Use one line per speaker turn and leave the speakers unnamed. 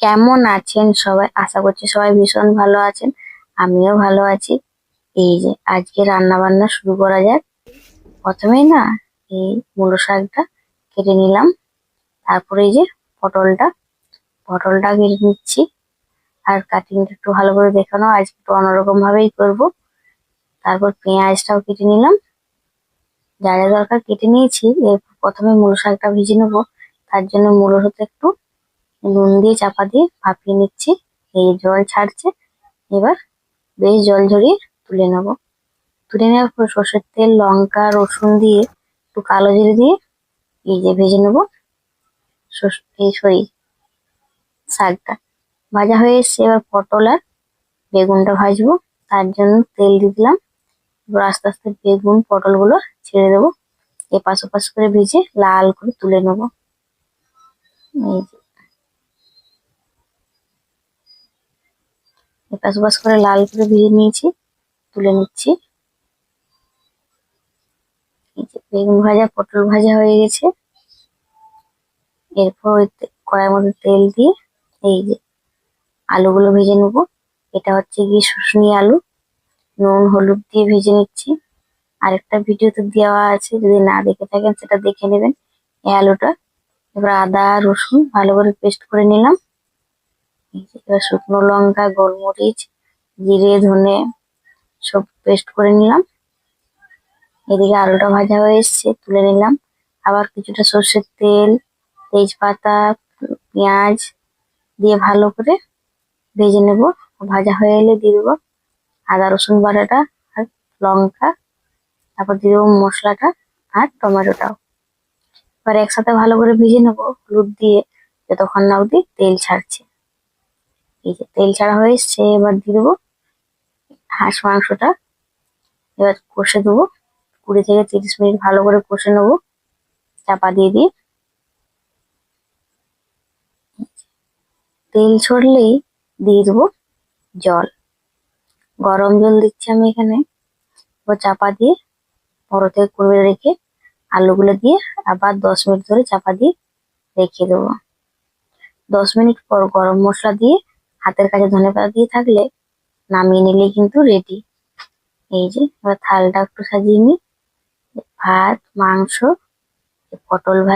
কেমন আছেন সবাই? আশা করছি সবাই ভীষণ ভালো আছেন। আমিও ভালো আছি। এই যে আজকে রান্না বান্না শুরু করা যাক। প্রথমেই না, এই মূলো শাকটা কেটে নিলাম। তারপরে এই যে পটলটা পটলটা কেটে নিচ্ছি। আর কাটিংটা একটু ভালো করে দেখানো আজকে একটু অন্যরকম ভাবেই করব। তারপর পেঁয়াজটাও কেটে নিলাম। যা যা দরকার কেটে নিয়েছি প্রথমে মূলো শাকটা ভেজে নেব। তার জন্য মূলোর হতে একটু নুন দিয়ে চাপা দিয়ে ভাপিয়ে নিচ্ছি। এই জল ছাড়ছে। এবার বেশ জল ঝরিয়ে তুলে নেব। তুলে নেওয়ার পর সর্ষের তেল, লঙ্কা, রসুন দিয়ে একটু কালো জিরে দিয়ে এই যে ভেজে নেব। এই সরি, শাকটা ভাজা হয়ে এসছে। এবার পটল আর বেগুনটা ভাজবো। তার জন্য তেল দিয়ে দিলাম। এবার আস্তে আস্তে বেগুন, পটলগুলো ছেড়ে দেবো। এপাশ ওপাশ করে ভেজে লাল করে তুলে নেব। এই যে এপাশ করে লাল করে ভেজে নিয়েছি, তুলে নিচ্ছি। বেগুন ভাজা, পটল ভাজা হয়ে গেছে। এরপর ওই কড়াইয়ের মধ্যে তেল দিয়ে এই যে আলুগুলো ভেজে নেব। এটা হচ্ছে গিয়ে শুশুনি আলু। নুন, হলুদ দিয়ে ভেজে নিচ্ছি। আরেকটা ভিডিওতে দেওয়া আছে, যদি না দেখে থাকেন সেটা দেখে নেবেন। এই আলুটা। এবার আদা, রসুন ভালো করে পেস্ট করে নিলাম। এবার শুকনো লঙ্কা, গোলমরিচ, জিরে, ধনে সব পেস্ট করে নিলাম। এদিকে আলুটা ভাজা হয়ে এসছে, তুলে নিলাম। আবার কিছুটা সর্ষের তেল, তেজপাতা, পেঁয়াজ দিয়ে ভালো করে ভেজে নেব। ভাজা হয়ে এলে দিয়ে দেবো আদা, রসুন বাটাটা আর লঙ্কা, তারপর দিয়ে দেবো মশলাটা আর টমেটোটাও। এবার একসাথে ভালো করে ভেজে নেব হলুদ দিয়ে, যতক্ষণ না অবধি তেল ছাড়ছে। এই যে তেল ছাড়া হয়ে এসছে, এবার দিয়ে দেবো হাঁস মাংসটা। এবার কষে দেবো। কুড়ি থেকে তিরিশ মিনিট ভালো করে কষে নেব। চাপা দিয়ে দিয়ে। তেল ছড়লেই দিয়ে দেবো জল। গরম জল দিচ্ছি আমি এখানে। ও চাপা দিয়ে বড় থেকে করে রেখে আলুগুলো দিয়ে আবার দশ মিনিট ধরে চাপা দিয়ে রেখে দেবো। দশ মিনিট পর গরম মশলা দিয়ে হাতের কাছে ধনে পাতা দিয়ে থাকলে নামিয়ে নিলেই কিন্তু রেডি এই যে, এবার থালটা একটু সাজিয়ে নি ভাত, মাংস, পটল ভাজা